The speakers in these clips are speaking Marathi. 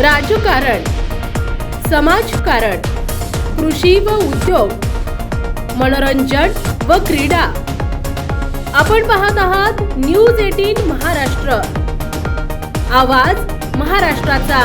राजकारण समाजकारण कृषी व उद्योग मनोरंजन व क्रीडा. आपण पाहत आहात न्यूज एटीन महाराष्ट्र. आवाज महाराष्ट्राचा.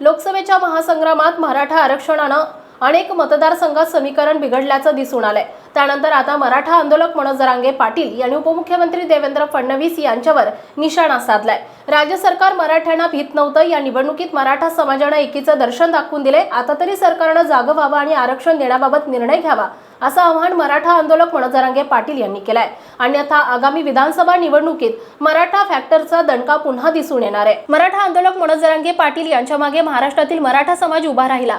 लोकसभेच्या महासंग्रामात मराठा आरक्षणानं अनेक मतदारसंघात समीकरण बिघडल्याचं दिसून आलंय. त्यानंतर आता मराठा आंदोलक मनोज जरांगे पाटील यांनी उपमुख्यमंत्री देवेंद्र फडणवीस यांच्यावर निशाणा साधलाय. राज्य सरकार मराठ्यांना भीत नव्हतं. या निवडणुकीत मराठा समाजानं एकीचं दर्शन दाखवून दिले आता तरी सरकारनं जागं व्हावं आणि आरक्षण देण्याबाबत निर्णय घ्यावा असं आव्हान मराठा आंदोलक मनोजरांगे पाटील यांनी केलंय. अन्यथा आगामी विधानसभा निवडणुकीत मराठा फॅक्टरचा दणका पुन्हा दिसून येणार आहे. मराठा आंदोलक मनोजरांगे पाटील यांच्या मागे महाराष्ट्रातील मराठा समाज उभा राहिला.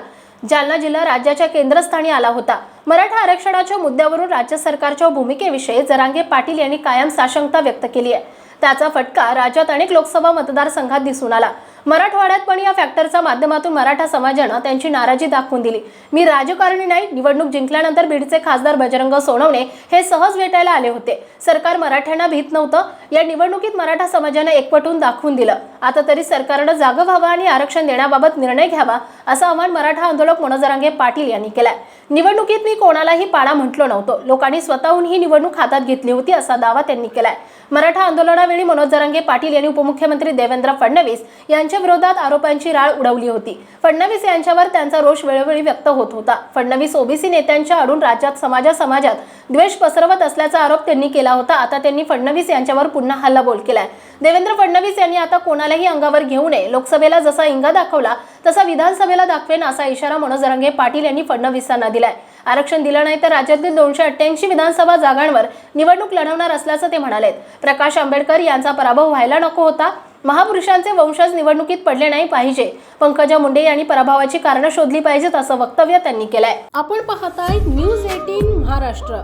जालना जिल्हा राज्याच्या केंद्रस्थानी आला होता. मराठा आरक्षणाच्या मुद्द्यावरून राज्य सरकारच्या भूमिकेविषयी जरांगे पाटील यांनी कायम साशंकता व्यक्त केली आहे. त्याचा फटका राज्यात अनेक लोकसभा मतदारसंघात दिसून आला. मराठवाड्यात पण या फॅक्टरच्या माध्यमातून मराठा समाजानं त्यांची नाराजी दाखवून दिली. मी राजकारणी नाही निवडणूक जिंकल्यानंतर बीडचे खासदार बजरंग सोनवणे हे सहज भेटायला आले होते. सरकार मराठ्यांना भीत नव्हतं या निवडणुकीत मराठा समाजानं एकवटून दाखवून दिलं. आता तरी सरकारनं जागं व्हावं आणि आरक्षण देण्याबाबत निर्णय घ्यावा असं आव्हान मराठा आंदोलक मनोजरांगे पाटील यांनी केलंय. निवडणुकीत मी कोणालाही पाडा म्हटलो नव्हतो. लोकांनी स्वतःहून ही निवडणूक हातात घेतली होती असा दावा त्यांनी केलाय. मराठा आंदोलनावेळी मनोज जरांगे पाटील यांनी उपमुख्यमंत्री देवेंद्र फडणवीस यांच्या विरोधात आरोपांची राळ उडवली होती. फडणवीस यांच्यावर त्यांचा रोष वेळोवेळी व्यक्त होत होता. फडणवीस ओबीसी नेत्यांच्या आडून राज्यात समाजा समाजात द्वेष पसरवत असल्याचा आरोप त्यांनी केला होता. आता त्यांनी फडणवीस यांच्यावर पुन्हा हल्लाबोल केलाय. देवेंद्र फडणवीस यांनी आता कोणा कोणालाही अंगावर घेऊ नये. लोकसभेला जसा इंगा दाखवला तसा विधानसभेला दाखवेन असा इशारा मनोज रंगे पाटील यांनी फडणवीसांना दिलाय. आरक्षण दिलं नाही तर राज्यातील दोनशे अठ्ठ्याऐंशी विधानसभा जागांवर निवडणूक लढवणार असल्याचं ते म्हणाले प्रकाश आंबेडकर यांचा पराभव व्हायला नको होता. महापुरुषांचे वंशज निवडणुकीत पडले नाही पाहिजे. पंकजा मुंडे यांनी पराभवाची कारणं शोधली पाहिजेत असं वक्तव्य त्यांनी केलंय. आपण पाहताय न्यूज एटीन महाराष्ट्र.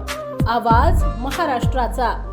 आवाज महाराष्ट्राचा.